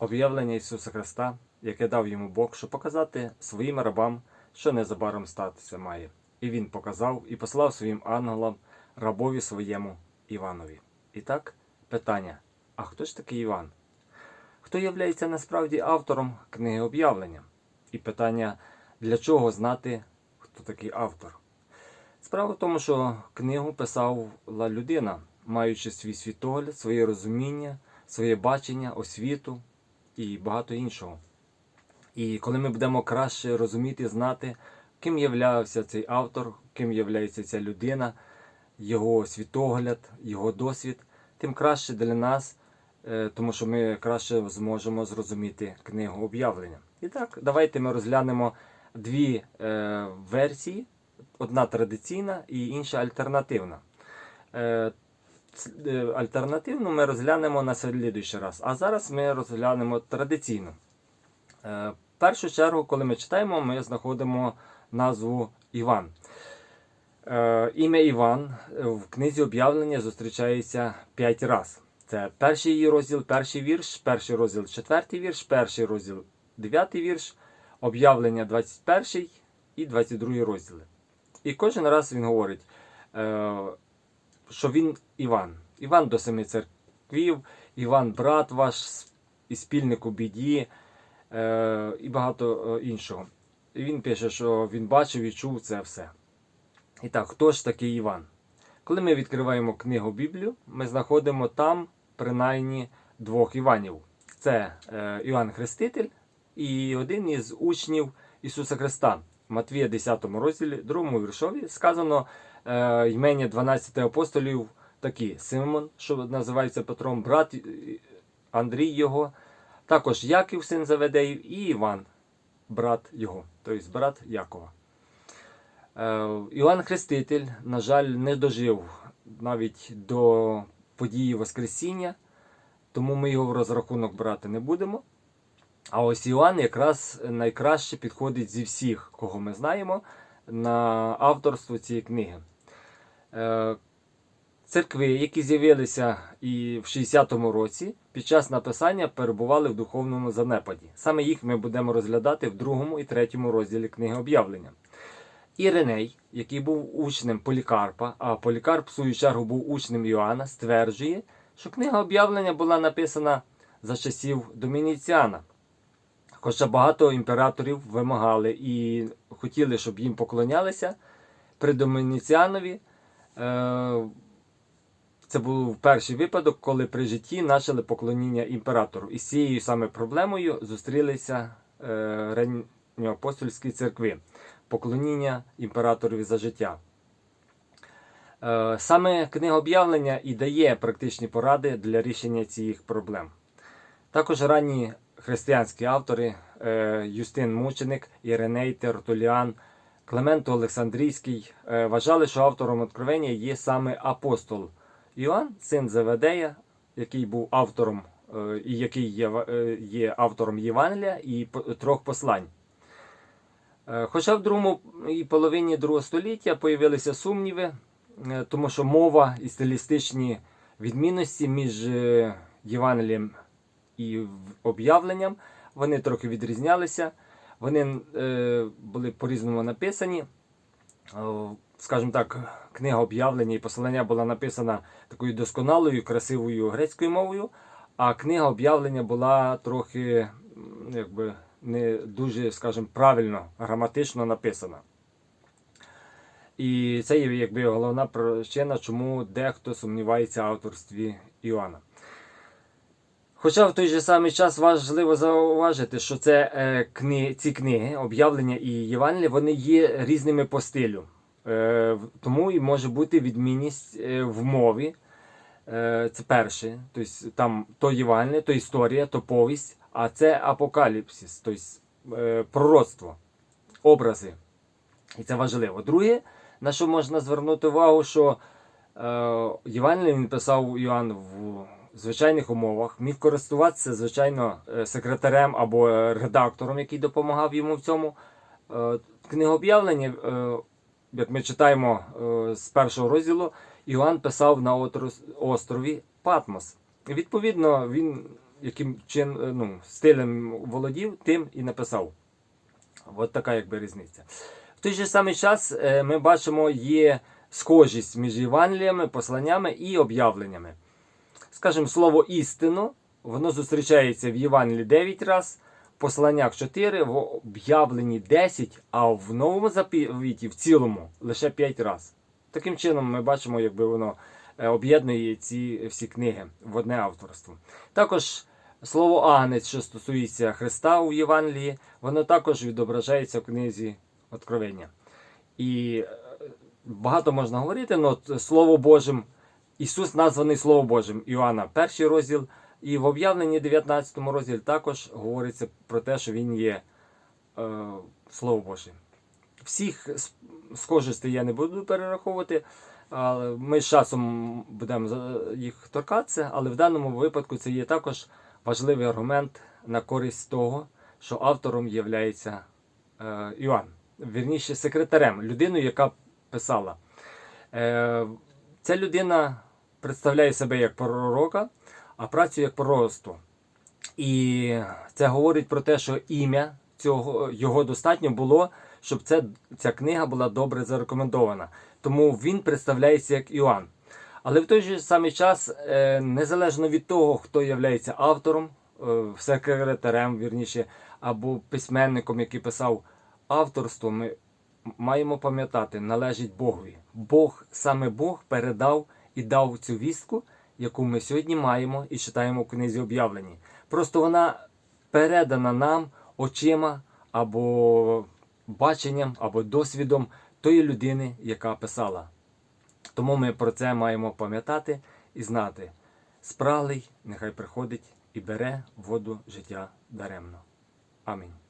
Об'явлення Ісуса Христа, яке дав йому Бог, щоб показати своїм рабам, що незабаром статися має. І він показав і послав своїм ангелам рабові своєму Іванові. І так, питання: а хто ж такий Іван? Хто являється насправді автором книги об'явлення? І питання, для чого знати, хто такий автор? Справа в тому, що книгу писала людина, маючи свій світогляд, своє розуміння, своє бачення, освіту і багато іншого. І коли ми будемо краще розуміти, знати, ким являвся цей автор, ким являється ця людина, його світогляд, його досвід, тим краще для нас, е, тому що ми краще зможемо зрозуміти книгу об'явлення. І так, давайте ми розглянемо дві е, версії: одна традиційна і інша альтернативна. Е, Альтернативну ми розглянемо на слідуючий раз. А зараз ми розглянемо традиційну. Е, В першу чергу, коли ми читаємо, ми знаходимо назву Іван. Е, Ім'я Іван в книзі об'явлення зустрічається 5 разів. Це перший її розділ, перший вірш, перший розділ, четвертий вірш, перший розділ, дев'ятий вірш, об'явлення 21 і 22 розділи. І кожен раз він говорить, що він Іван. Іван до семи церквів, Іван брат ваш і спільник у біді е, і багато е, іншого. І він пише, що він бачив і чув це все. І так, хто ж такий Іван? Коли ми відкриваємо книгу Біблію, ми знаходимо там принаймні двох Іванів. Це е, Іоанн Хреститель і один із учнів Ісуса Христа. Матвія 10 розділі, 2 віршові, сказано е, ймення 12 апостолів такі: Симон, що називається Петром, брат е, Андрій його, також Яків, син Заведеїв, і Іван, брат його, тобто брат Якова. Е, Іоанн Хреститель, на жаль, не дожив навіть до події Воскресіння, тому ми його в розрахунок брати не будемо. А ось Іоанн якраз найкраще підходить зі всіх, кого ми знаємо, на авторство цієї книги. Е, Церкви, які з'явилися і в 60-му році, під час написання перебували в духовному занепаді. Саме їх ми будемо розглядати в другому і третьому розділі книги об'явлення. Іриней, який був учнем Полікарпа, а Полікарп, в свою чергу, був учнем Йоанна, стверджує, що книга об'явлення була написана за часів Домініціана. Хоча багато імператорів вимагали і хотіли, щоб їм поклонялися, при Домініціанові е, це був перший випадок, коли при житті почали поклоніння імператору. І з цією саме проблемою зустрілися е, ранньоапостольські церкви поклоніння імператорові за життя. Е, Саме книга об'явлення і дає практичні поради для рішення цих проблем. Також ранні християнські автори е, Юстин Мученик, Іриней Тертуліан, Клемент Олександрійський е, вважали, що автором Откровення є саме апостол Іоанн, син Заведея, який був автором е, і який є, є автором Євангелія і трьох послань. Хоча в другому і половині другого століття появилися сумніви, тому що мова і стилістичні відмінності між Євангелієм і об'явленням вони трохи відрізнялися. Вони е, були по-різному написані. Е, Скажімо так, книга об'явлення і послання була написана такою досконалою, красивою грецькою мовою, а книга об'явлення була трохи якби, не дуже, скажімо, правильно, граматично написана. І це є якби головна причина, чому дехто сумнівається в авторстві Іоанна. Хоча в той же самий час важливо зауважити, що це, е, кни, ці книги, об'явлення і Євангелія, вони є різними по стилю. Е, тому і може бути відмінність е, в мові. Е, це перше. Тобто там то Євангеліє, то історія, то повість, а це апокаліпсис, тобто е, пророцтво, образи. І це важливо. Друге, на що можна звернути увагу, що е, Євангеліє він писав Іоанн в звичайних умовах, міг користуватися, звичайно, е, секретарем або е, редактором, який допомагав йому в цьому. Е, Книгооб'явлення, як ми читаємо з першого розділу, Іоанн писав на острові Патмос. Відповідно, він яким чин, ну, стилем володів, тим і написав. От така якби різниця. В той же самий час ми бачимо, є схожість між Євангеліями, посланнями і об'явленнями. Скажімо, слово істину, воно зустрічається в Євангелії 9 разів, в посланнях 4, в об'явленні 10, а в новому заповіті в цілому лише 5 разів. Таким чином ми бачимо, якби воно е, об'єднує ці всі книги в одне авторство. Також слово агнець, що стосується Христа у Євангелії, воно також відображається в книзі Откровення. І е, багато можна говорити, але Слово Божим, Ісус названий Слово Божим, Іоанна, перший розділ, і в об'явленні 19 розділі також говориться про те, що Він є е, Слово Боже. Всіх схожостей я не буду перераховувати. але Ми з часом будемо їх торкатися, але в даному випадку це є також важливий аргумент на користь того, що автором є е, Іоанн, вірніше секретарем, людиною, яка писала. Е, ця людина представляє себе як пророка, а працює як пророцтво. І це говорить про те, що ім'я цього його достатньо було, щоб це, ця книга була добре зарекомендована. Тому він представляється як Іоанн. Але в той же самий час, е, незалежно від того, хто є автором, е, секретарем, вірніше, або письменником, який писав авторство, ми маємо пам'ятати, належить Богові. Бог, саме Бог передав і дав цю вістку, яку ми сьогодні маємо і читаємо в книзі об'явлені. Просто вона передана нам очима або баченням, або досвідом тої людини, яка писала. Тому ми про це маємо пам'ятати і знати. Спраглий нехай приходить і бере воду життя даремно. Амінь.